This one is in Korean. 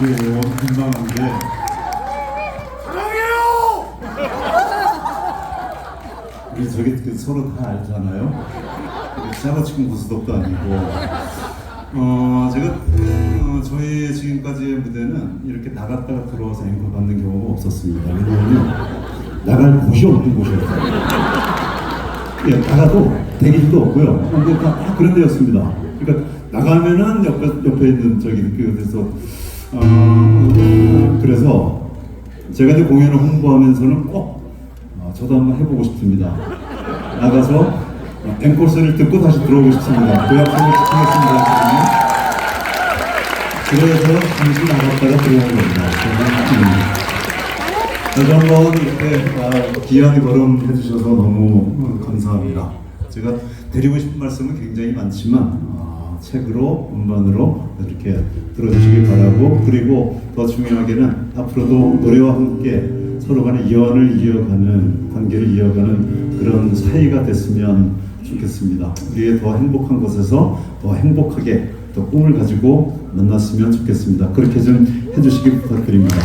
준비해요. 민망한데. 우리 저기 그 서로 다 알잖아요. 짜고치고 고스톱도 아니고. 어 제가 어, 저희 지금까지의 무대는 이렇게 나갔다가 들어와서 앵콜 받는 경우가 없었습니다. 왜냐하면 나갈 곳이 없는 곳이었어요. 예, 나가도 대기도 없고요. 다, 다 그런 데였습니다. 그러니까 나가면은 옆에 옆에 있는 저기 그 그래서 어 그래서 제가 이제 공연을 홍보하면서는 꼭 어, 저도 한번 해보고 싶습니다. 나가서 어, 앵콜 소리를 듣고 다시 들어오고 싶습니다. 그 약속을 지키겠습니다. 그래서 잠시 나갔다가 들어오는 겁니다. 다시 한번 이렇게 아, 귀한 걸음 해주셔서 너무 어, 감사합니다. 제가 드리고 싶은 말씀은 굉장히 많지만 아, 책으로 음반으로 이렇게 들어주시길 바라고 그리고 더 중요하게는 앞으로도 노래와 함께 서로 간의 이원을 이어가는 관계를 이어가는 그런 사이가 됐으면 좋겠습니다. 우리의 더 행복한 곳에서 더 행복하게 더 꿈을 가지고 만났으면 좋겠습니다. 그렇게 좀 해주시기 부탁드립니다.